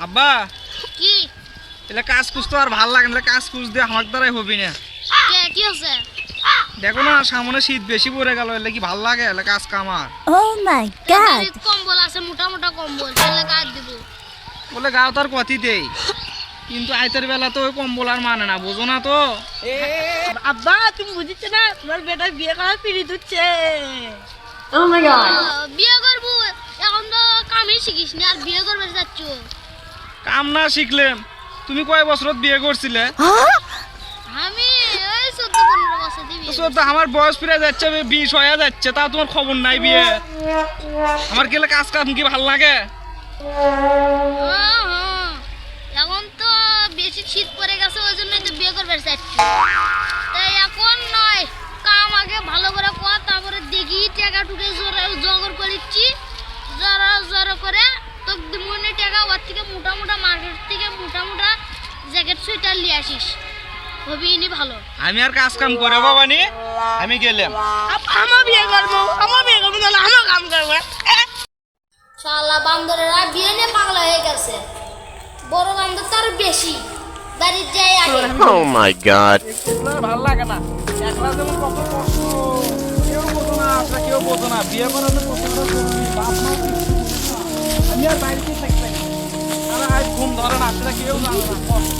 আব্বা কি? এলে কাজ কুজ তো আর ভালো লাগে না কাজ কুজ দিয়ে আমার দ্বারাই হবি না। কি দেখো না সামনে শীত বেশি পড়ে গেল এলে কি ভালো লাগে? এলে কাজ কামার my god. বাড়িত কম্বল আছে মোটা মোটা কম্বল তাহলে কাজ দিব। বলে গাও তার কথি দেই। কিন্তু আইতের বেলা তো ওই কম্বল আর মানে না বোঝো না তো। আব্বা তুমি বুঝিস না তোমার বেটা বিয়ে করার পিড়ি দিচ্ছে আহ, বিয়ে করব। এখন তো কামই শিখিস নি আর বিয়ে করবে যাচ্ছ। কাম না শিখলে তুমি কয় বছরত বিয়ে করছিলে? আমি ওই চোদ্দ পনেরো বছর দিবি তো তো আমার বয়স ফিরে যাচ্ছে বিশ হয়ে যাচ্ছে তাও তোমার খবর নাই বিয়ে। আমার গেলে কাজ কাম কি ভালো লাগে? হ্যাঁ, হ্যাঁ। এখন তো বেশি শীত পড়ে গেছে ওই জন্য তো বিয়ে করবে চাচ্ছি। সুইটার নিয়ে আসিস। হবি ভালো। আমি আর কাজ কাম করে বাবানি আমি গেলাম। আমার বিয়ে করব আমার বিয়ে করব তাহলে আমার কাম করব শালা বান্দরেরা বিয়ে নিয়ে পাগলা হয়ে গেছে। বড় বান্দর তার বেশি। বাড়ির যাই আগে। Oh. ভালো লাগে না। একলা যেমন কত কষ্ট কেউ বোঝো না আমরা কেউ বোঝো না। বিয়ে করানো কতটা জরুরি বাপ মা আমি আর বাড়িতে থাকতে আর আজ ঘুম ধরে না সেটা কেউ জানে না কষ্ট।